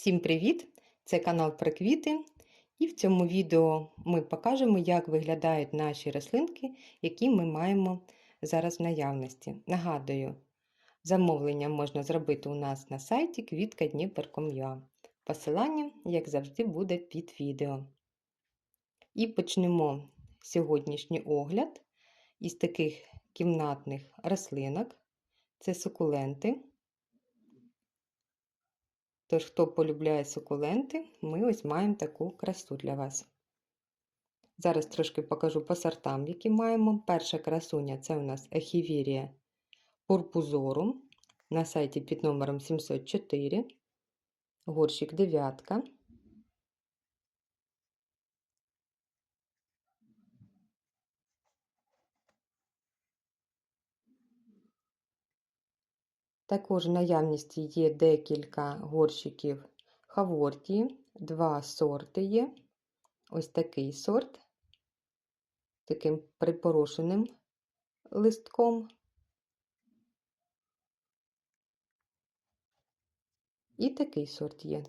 Всім привіт! Це канал про квіти. І в цьому відео ми покажемо, як виглядають наші рослинки, які ми маємо зараз в наявності. Нагадую, замовлення можна зробити у нас на сайті квіткадніпер.com.ua. Посилання, як завжди, буде під відео. І почнемо сьогоднішній огляд із таких кімнатних рослинок. Це сукуленти. Тож, хто полюбляє сукуленти, ми ось маємо таку красу для вас. Зараз трошки покажу по сортам, які маємо. Перша красуня це у нас Ехівірія Пурпузорум на сайті під номером 704, горщик дев'ятка. Також в наявності є декілька горщиків Хавортії, два сорти є. Ось такий сорт, таким припорошеним листком. І такий сорт є.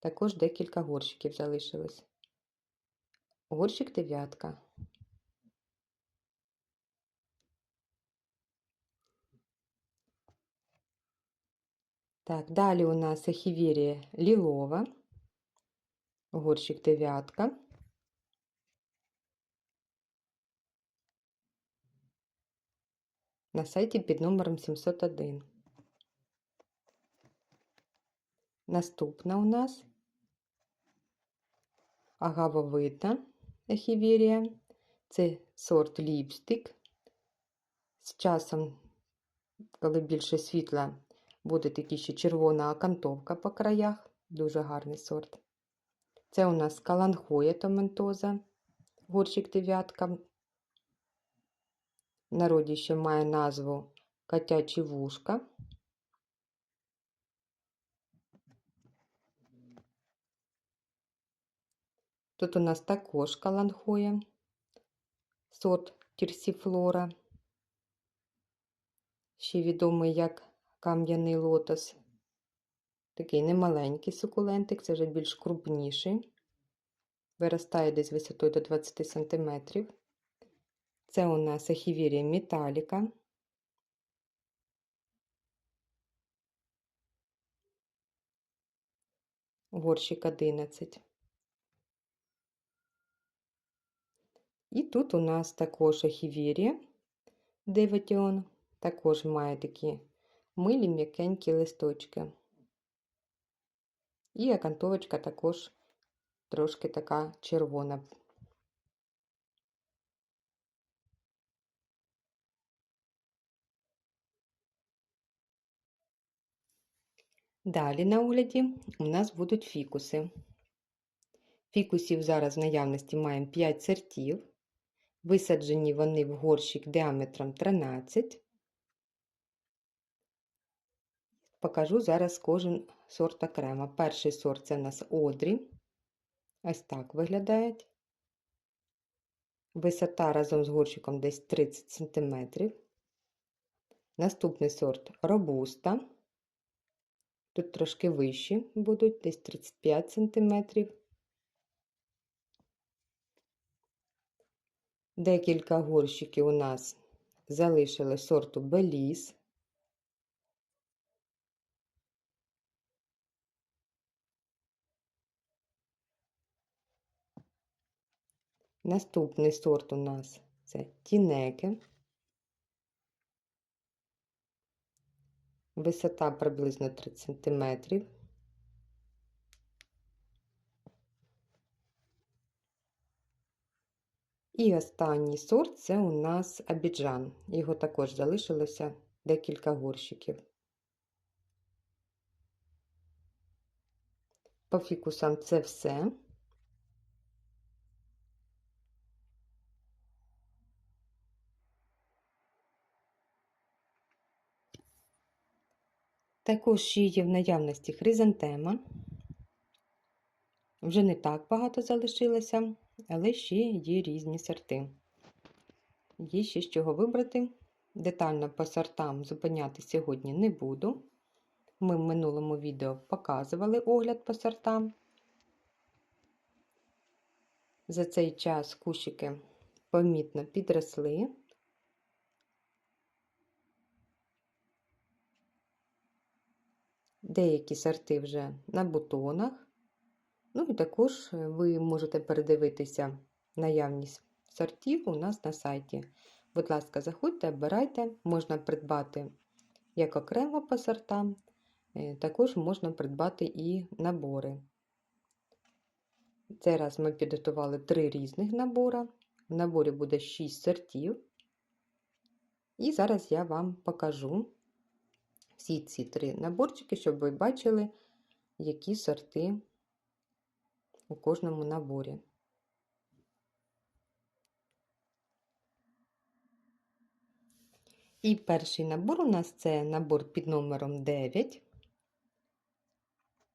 Також декілька горщиків залишилось. Горщик дев'ятка. Так, далі у нас ехівірія лілова, горщик дев'ятка. На сайті під номером 701. Наступна у нас агавовита ехівірія. Це сорт ліпстик. З часом, коли більше світла, Буде такі ще червона окантовка по краях, дуже гарний сорт. Це у нас каланхоя томентоза, горщик дев'ятка. В народі ще має назву котячі вушка. Тут у нас також каланхоя, сорт тірсіфлора, ще відомий як кам'яний лотос. Такий немаленький сукулентик, це вже більш крупніший. Виростає десь висотою до 20 см. Це у нас ехівірія металіка. Горщик 11. І тут у нас також ехівірія деватіон, також має такі милі м'якенькі листочки. І акантовочка також трошки така червона. Далі на огляді у нас будуть фікуси. Фікусів зараз в наявності маємо 5 сортів. Висаджені вони в горщик діаметром 13 Покажу зараз кожен сорт окремо. Перший сорт це у нас одрі. Ось так виглядають. Висота разом з горщиком десь 30 см. Наступний сорт робуста. Тут трошки вищі будуть, десь 35 см. Декілька горщиків у нас залишили сорту Беліс. Наступний сорт у нас це тінеки. Висота приблизно 30 см. І останній сорт це у нас абіджан. Його також залишилося декілька горщиків. По фікусам це все. Також є в наявності хризантема. Вже не так багато залишилося, але ще є різні сорти. Є ще з чого вибрати. Детально по сортам зупиняти сьогодні не буду. Ми в минулому відео показували огляд по сортам. За цей час кущики помітно підросли. Деякі сорти вже на бутонах. Ну і також ви можете передивитися наявність сортів у нас на сайті. Будь ласка, заходьте, обирайте, можна придбати як окремо по сортам, е, також можна придбати і набори. Цей раз ми підготували три різних набори. В наборі буде 6 сортів. І зараз я вам покажу всі ці три наборчики, щоб ви бачили, які сорти у кожному наборі. І перший набор у нас це набор під номером 9.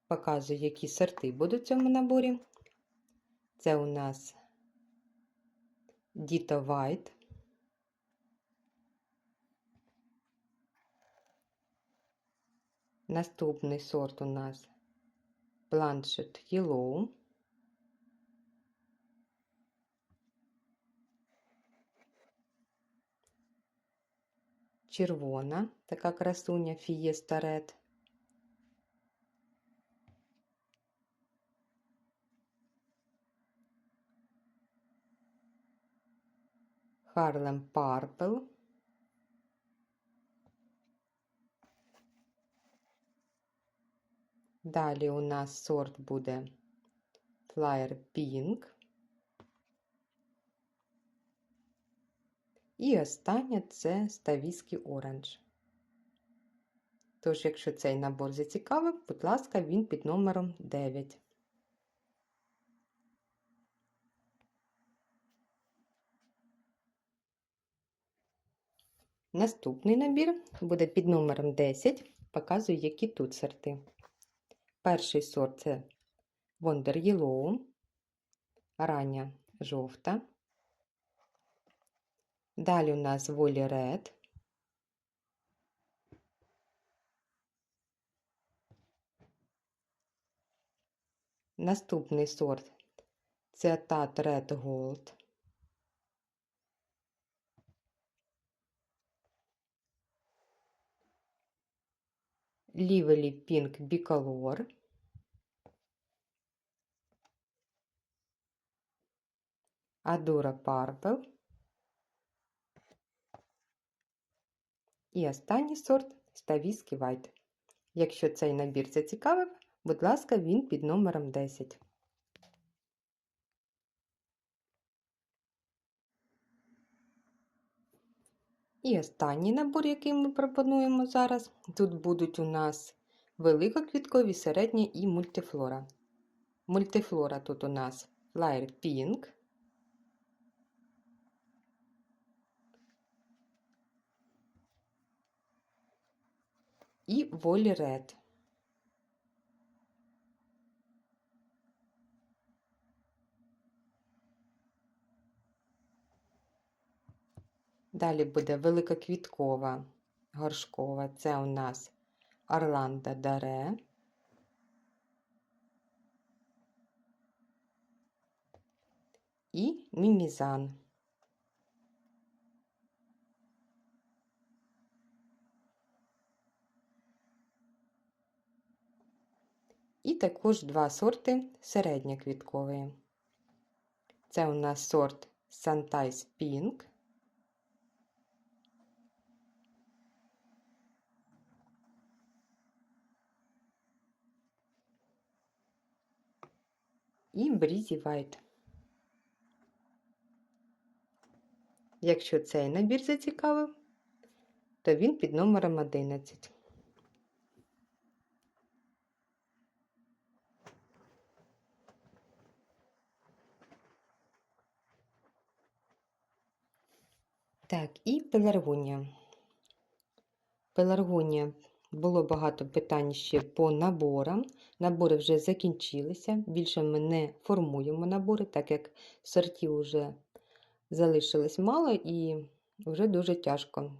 Показую, які сорти будуть в цьому наборі. Це у нас Dito White. Наступний сорт у нас Planchet Yellow. Червона, така красуня Fiesta Red. Harlem Purple. Далі у нас сорт буде Flyer Pink. І останнє це Ставіський Оранж. Тож, якщо цей набор зацікавив, будь ласка, він під номером 9. Наступний набір буде під номером 10. Показую, які тут сорти. Перший сорт це Wonder Yellow, рання жовта. Далі у нас Волі Red. Наступний сорт це Tat Red Gold. Lively Pink Bicolor. Adora Purple. І останній сорт Ставіски White. Якщо цей набір зацікавив, будь ласка, він під номером 10. І останній набор, який ми пропонуємо зараз, тут будуть у нас великоквіткові, середні і мультифлора. Мультифлора тут у нас Flyer Pink. І Волі Red. Далі буде великоквіткова горшкова. Це у нас Орландо Даре. І мімізан. І також два сорти середньоквіткової. Це у нас сорт Santais Pink. І Breezy White. Якщо цей набір зацікавив, то він під номером 11. Так, і пеларгонія. Пеларгонія було багато питань ще по наборам. Набори вже закінчилися. Більше ми не формуємо набори, так як сортів вже залишилось мало і вже дуже тяжко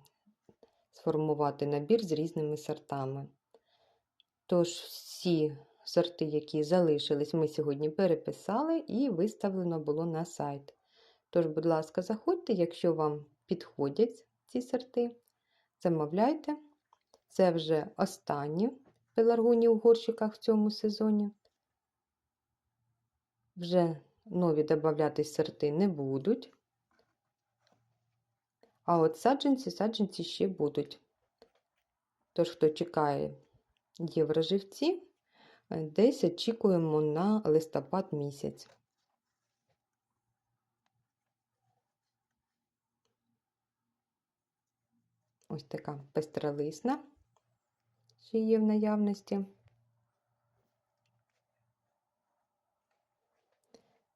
сформувати набір з різними сортами. Тож, всі сорти, які залишились, ми сьогодні переписали і виставлено було на сайт. Тож, будь ласка, заходьте, якщо вам підходять ці сорти, замовляйте. Це вже останні пеларгоні у горщиках в цьому сезоні. Вже нові додатись сорти не будуть. А от саджанці, саджанці ще будуть. Тож, хто чекає євроживці, десь очікуємо на листопад місяць. Ось така пестролисна, ще є в наявності.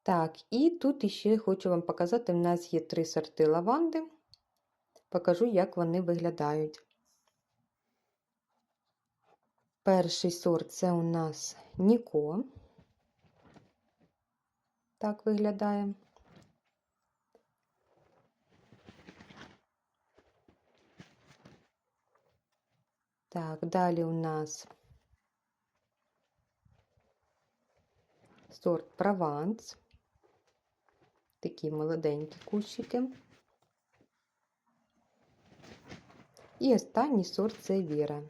Так, і тут іще хочу вам показати: в нас є три сорти лаванди. Покажу, як вони виглядають. Перший сорт це у нас Ніко. Так виглядає. Так, далі у нас сорт Прованс. Такі молоденькі кущики. І останній сорт це Віра.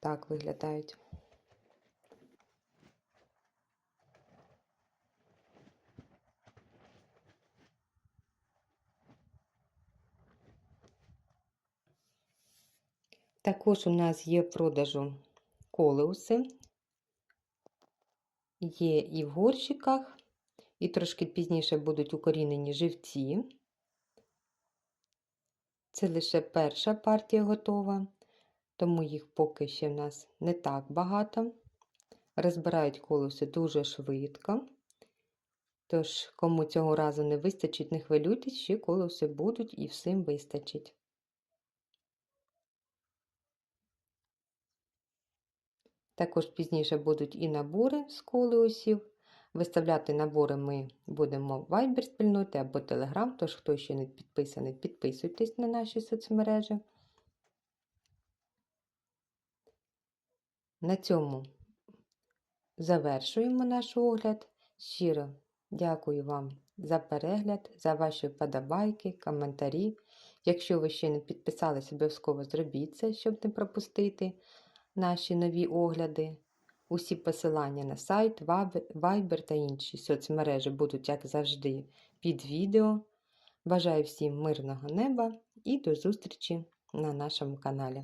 Так виглядають. Також у нас є в продажу колеуси, є і в горщиках, і трошки пізніше будуть укорінені живці. Це лише перша партія готова, тому їх поки ще в нас не так багато. Розбирають колеси дуже швидко. Тож, кому цього разу не вистачить, не хвилюйтесь, ще колеси будуть і всім вистачить. Також пізніше будуть і набори з колеусів. Виставляти набори ми будемо в Viber спільноти або Telegram, тож хто ще не підписаний, підписуйтесь на наші соцмережі. На цьому завершуємо наш огляд. Щиро дякую вам за перегляд, за ваші вподобайки, коментарі. Якщо ви ще не підписалися, обов'язково зробіть це, щоб не пропустити наші нові огляди. Усі посилання на сайт, Viber та інші соцмережі будуть, як завжди, під відео. Бажаю всім мирного неба і до зустрічі на нашому каналі.